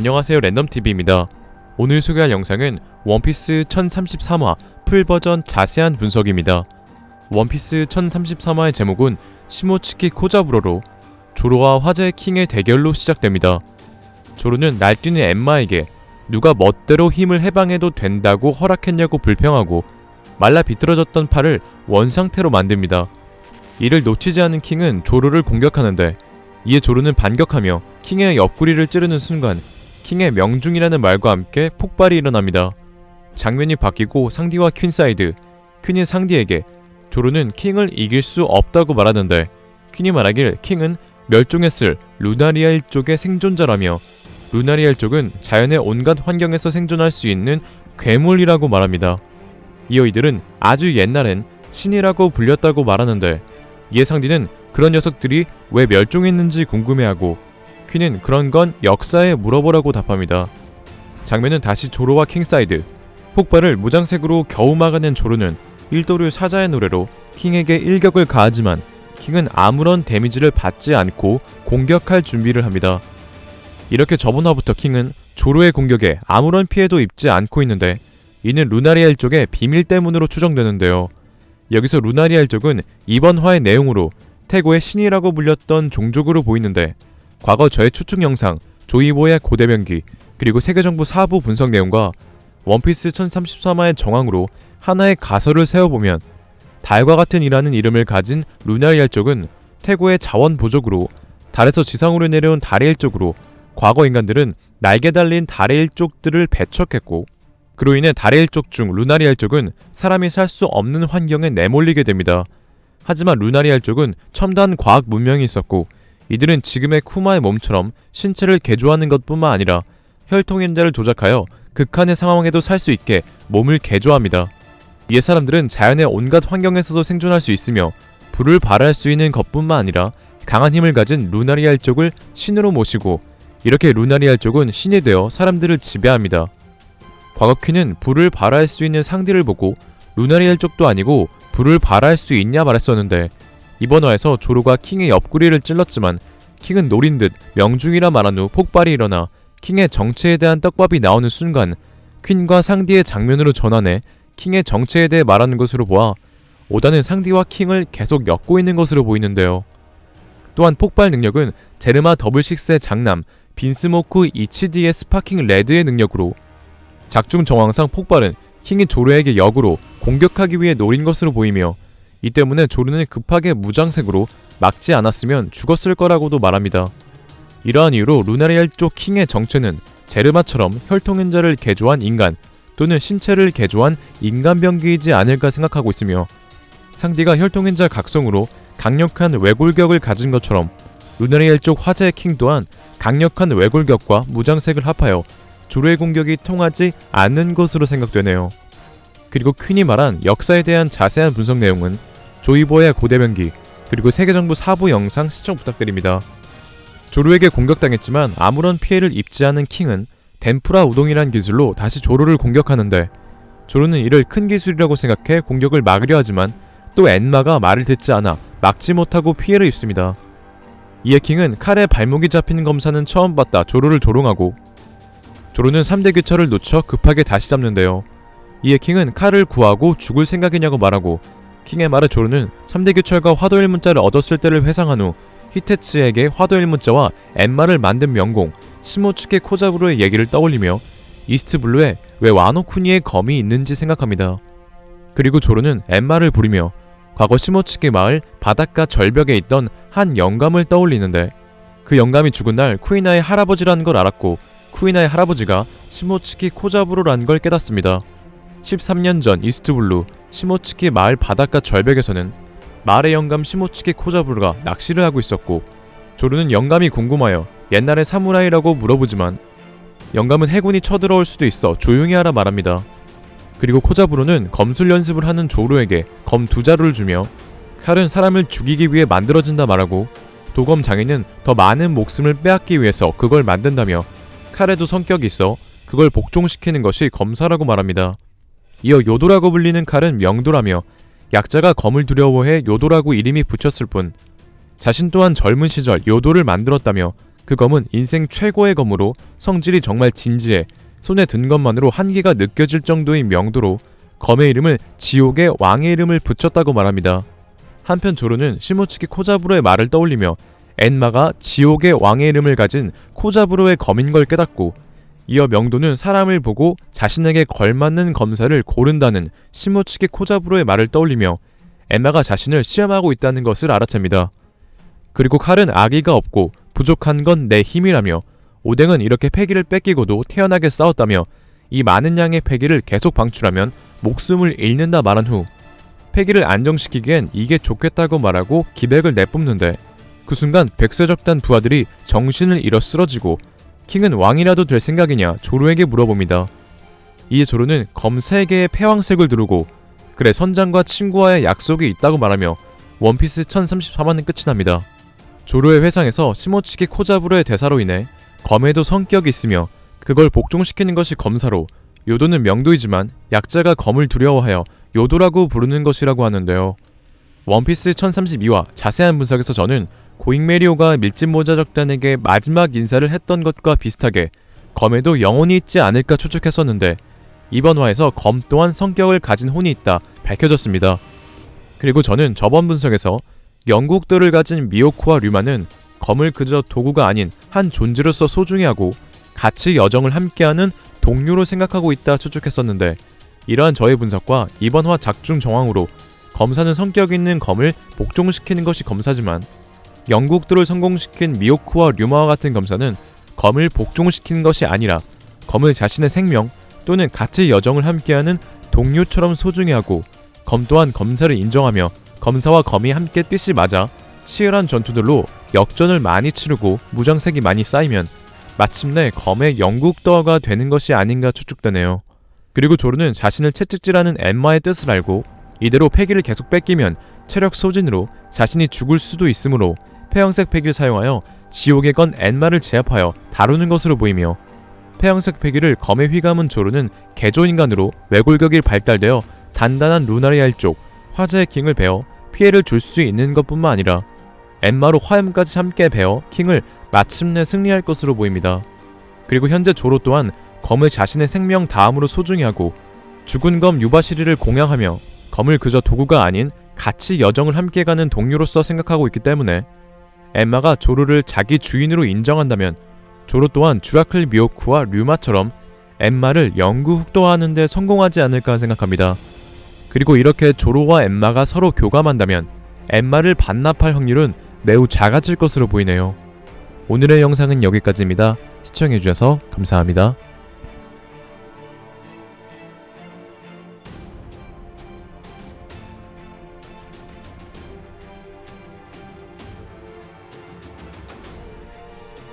안녕하세요 랜덤TV입니다. 오늘 소개할 영상은 원피스 1033화 풀버전 자세한 분석입니다. 원피스 1033화의 제목은 시모츠키 코자부로로 조로와 화제의 킹의 대결로 시작됩니다. 조로는 날뛰는 엠마에게 누가 멋대로 힘을 해방해도 된다고 허락했냐고 불평하고 말라 비틀어졌던 팔을 원상태로 만듭니다. 이를 놓치지 않은 킹은 조로를 공격하는데 이에 조로는 반격하며 킹의 옆구리를 찌르는 순간 킹의 명중이라는 말과 함께 폭발이 일어납니다. 장면이 바뀌고 상디와 퀸 사이드, 퀸이 상디에게 조로는 킹을 이길 수 없다고 말하는데 퀸이 말하길 킹은 멸종했을 루나리아 일족의 생존자라며 루나리아 일족은 자연의 온갖 환경에서 생존할 수 있는 괴물이라고 말합니다. 이어 이들은 아주 옛날엔 신이라고 불렸다고 말하는데 이에 상디는 그런 녀석들이 왜 멸종했는지 궁금해하고 퀸은 그런 건 역사에 물어보라고 답합니다. 장면은 다시 조로와 킹사이드 폭발을 무장색으로 겨우 막아낸 조로는 일도류 사자의 노래로 킹에게 일격을 가하지만 킹은 아무런 데미지를 받지 않고 공격할 준비를 합니다. 이렇게 저번 화부터 킹은 조로의 공격에 아무런 피해도 입지 않고 있는데 이는 루나리아 일족의 비밀 때문으로 추정되는데요. 여기서 루나리아 일족은 이번 화의 내용으로 태고의 신이라고 불렸던 종족으로 보이는데 과거 저의 추측 영상 조이보의 고대변기 그리고 세계정보 사부 분석 내용과 원피스 1033화의 정황으로 하나의 가설을 세워보면 달과 같은 이라는 이름을 가진 루나리아 일족은 태고의 자원 부족으로 달에서 지상으로 내려온 달의 일족으로 과거 인간들은 날개 달린 달의 일족들을 배척했고 그로 인해 달의 일족 중 루나리아 일족은 사람이 살 수 없는 환경에 내몰리게 됩니다. 하지만 루나리아 일족은 첨단 과학 문명이 있었고 이들은 지금의 쿠마의 몸처럼 신체를 개조하는 것뿐만 아니라 혈통인자를 조작하여 극한의 상황에도 살 수 있게 몸을 개조합니다. 이에 사람들은 자연의 온갖 환경에서도 생존할 수 있으며 불을 발할 수 있는 것뿐만 아니라 강한 힘을 가진 루나리아 일족을 신으로 모시고 이렇게 루나리아 일족은 신이 되어 사람들을 지배합니다. 과거 퀸은 불을 발할 수 있는 상대를 보고 루나리아 일족도 아니고 불을 발할 수 있냐 말했었는데 이번 화에서 조로가 킹의 옆구리를 찔렀지만 킹은 노린 듯 명중이라 말한 후 폭발이 일어나 킹의 정체에 대한 떡밥이 나오는 순간 퀸과 상디의 장면으로 전환해 킹의 정체에 대해 말하는 것으로 보아 오다는 상디와 킹을 계속 엮고 있는 것으로 보이는데요. 또한 폭발 능력은 제르마 더블식스의 장남 빈스모크 이치디의 스파킹 레드의 능력으로 작중 정황상 폭발은 킹이 조르에게 역으로 공격하기 위해 노린 것으로 보이며 이 때문에 조르는 급하게 무장색으로 막지 않았으면 죽었을 거라고도 말합니다. 이러한 이유로 루나리알 쪽 킹의 정체는 제르마처럼 혈통인자를 개조한 인간 또는 신체를 개조한 인간병기이지 않을까 생각하고 있으며 상디가 혈통인자 각성으로 강력한 외골격을 가진 것처럼 루나리알 쪽 화제의 킹 또한 강력한 외골격과 무장색을 합하여 조르의 공격이 통하지 않는 것으로 생각되네요. 그리고 퀸이 말한 역사에 대한 자세한 분석 내용은 조이보의 고대변기 그리고 세계정부 사부 영상 시청 부탁드립니다. 조르에게 공격당했지만 아무런 피해를 입지 않은 킹은 덴푸라 우동이란 기술로 다시 조르를 공격하는데 조르는 이를 큰 기술이라고 생각해 공격을 막으려 하지만 또 엔마가 말을 듣지 않아 막지 못하고 피해를 입습니다. 이에 킹은 칼에 발목이 잡히는 검사는 처음 봤다 조르를 조롱하고 조르는 3대 규철을 놓쳐 급하게 다시 잡는데요. 이에 킹은 칼을 구하고 죽을 생각이냐고 말하고 킹의 말에 조르는 3대 규철과 화도 일 문자를 얻었을 때를 회상한 후 히테츠에게 화도 일 문자와 엠마를 만든 명공 시모츠케 코자부로의 얘기를 떠올리며 이스트 블루에 왜 와노쿠니의 검이 있는지 생각합니다. 그리고 조르는 엠마를 부리며 과거 시모츠케 마을 바닷가 절벽에 있던 한 영감을 떠올리는데 그 영감이 죽은 날 쿠이나의 할아버지라는 걸 알았고 쿠이나의 할아버지가 시모츠키 코자부로라는 걸 깨닫습니다. 13년 전 이스트블루 시모츠키 마을 바닷가 절벽에서는 마을의 영감 시모츠키 코자부로가 낚시를 하고 있었고 조르는 영감이 궁금하여 옛날의 사무라이라고 물어보지만 영감은 해군이 쳐들어올 수도 있어 조용히 하라 말합니다. 그리고 코자부로는 검술 연습을 하는 조르에게 검 두 자루를 주며 칼은 사람을 죽이기 위해 만들어진다 말하고 도검 장인은 더 많은 목숨을 빼앗기 위해서 그걸 만든다며 칼에도 성격이 있어 그걸 복종시키는 것이 검사라고 말합니다. 이어 요도라고 불리는 칼은 명도라며 약자가 검을 두려워해 요도라고 이름이 붙였을 뿐 자신 또한 젊은 시절 요도를 만들었다며 그 검은 인생 최고의 검으로 성질이 정말 진지해 손에 든 것만으로 한계가 느껴질 정도의 명도로 검의 이름을 지옥의 왕의 이름을 붙였다고 말합니다. 한편 조로는 시모츠키 코자부로의 말을 떠올리며 엔마가 지옥의 왕의 이름을 가진 코자부로의 검인 걸 깨닫고 이어 명도는 사람을 보고 자신에게 걸맞는 검사를 고른다는 시모츠키 코자부로의 말을 떠올리며 엔마가 자신을 시험하고 있다는 것을 알아챕니다. 그리고 칼은 아기가 없고 부족한 건 내 힘이라며 오뎅은 이렇게 패기를 뺏기고도 태연하게 싸웠다며 이 많은 양의 패기를 계속 방출하면 목숨을 잃는다 말한 후 패기를 안정시키기엔 이게 좋겠다고 말하고 기백을 내뿜는데 그 순간 백세적단 부하들이 정신을 잃어 쓰러지고 킹은 왕이라도 될 생각이냐 조로에게 물어봅니다. 이에 조로는 검 3개의 패왕색을 두르고 그래 선장과 친구와의 약속이 있다고 말하며 원피스 1034화는 끝이 납니다. 조로의 회상에서 시모치키 코자부로의 대사로 인해 검에도 성격이 있으며 그걸 복종시키는 것이 검사로 요도는 명도이지만 약자가 검을 두려워하여 요도라고 부르는 것이라고 하는데요. 원피스 1032화 자세한 분석에서 저는 고잉 메리오가 밀짚 모자 적단에게 마지막 인사를 했던 것과 비슷하게 검에도 영혼이 있지 않을까 추측했었는데 이번 화에서 검 또한 성격을 가진 혼이 있다 밝혀졌습니다. 그리고 저는 저번 분석에서 영국들을 가진 미오코와 류마는 검을 그저 도구가 아닌 한 존재로서 소중히 하고 같이 여정을 함께하는 동료로 생각하고 있다 추측했었는데 이러한 저의 분석과 이번 화 작중 정황으로 검사는 성격 있는 검을 복종시키는 것이 검사지만 영국들을 성공시킨 미오쿠와 류마와 같은 검사는 검을 복종시키는 것이 아니라 검을 자신의 생명 또는 같이 여정을 함께하는 동료처럼 소중히 하고 검 또한 검사를 인정하며 검사와 검이 함께 뜻이 맞아 치열한 전투들로 역전을 많이 치르고 무장색이 많이 쌓이면 마침내 검의 영국더가 되는 것이 아닌가 추측되네요. 그리고 조르는 자신을 채찍질하는 엠마의 뜻을 알고 이대로 패기를 계속 뺏기면 체력 소진으로 자신이 죽을 수도 있으므로 폐형색 패기를 사용하여 지옥의 건 엠마를 제압하여 다루는 것으로 보이며 폐형색 패기를 검에 휘감은 조르는 개조인간으로 외골격이 발달되어 단단한 루나리알 쪽 화자의 킹을 베어 피해를 줄 수 있는 것뿐만 아니라 엠마로 화염까지 함께 베어 킹을 마침내 승리할 것으로 보입니다. 그리고 현재 조로 또한 검을 자신의 생명 다음으로 소중히 하고 죽은 검 유바시리를 공양하며 검을 그저 도구가 아닌 같이 여정을 함께 가는 동료로서 생각하고 있기 때문에 엠마가 조로를 자기 주인으로 인정한다면 조로 또한 주라클 미오쿠와 류마처럼 엠마를 영구 흑도화하는 데 성공하지 않을까 생각합니다. 그리고 이렇게 조로와 엠마가 서로 교감한다면 엠마를 반납할 확률은 매우 작아질 것으로 보이네요. 오늘의 영상은 여기까지입니다. 시청해주셔서 감사합니다.